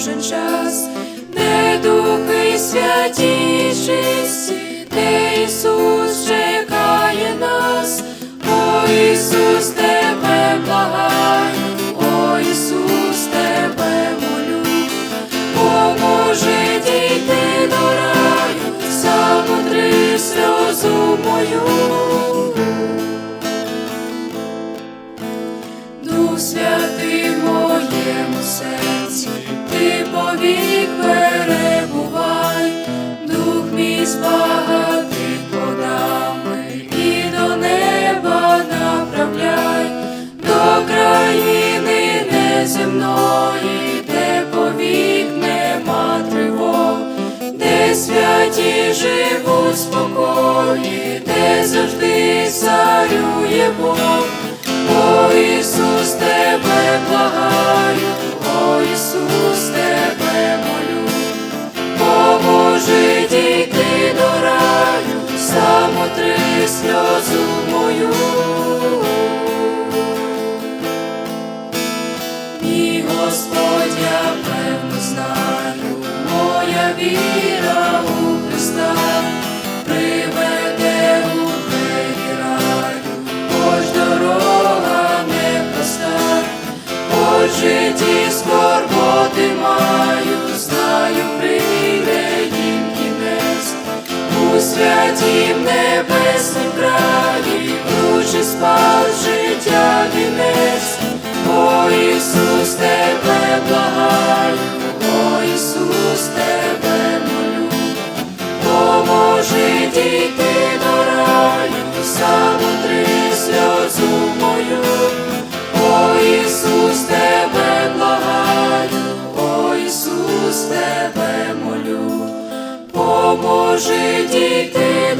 кожен час, де духи святі чисті, де Ісус чекає нас, о Ісус, тебе благаю, о Ісус, тебе молю, поможи дійти до раю, замотри сльозу мою. В моєму серці, повік перебувай, дух мій збагатить водами і до неба направляй, до країни неземної, де повік нема тривог, де святі живуть спокої, де Мій Господь, я певно знаю, моя віра у Христа приведе у двері раю, хоч дорога непроста, хоч житті скорботи маю, знаю, прийде їм кінець, у святім небеснім краї, круче спас тебе молю, поможи дійти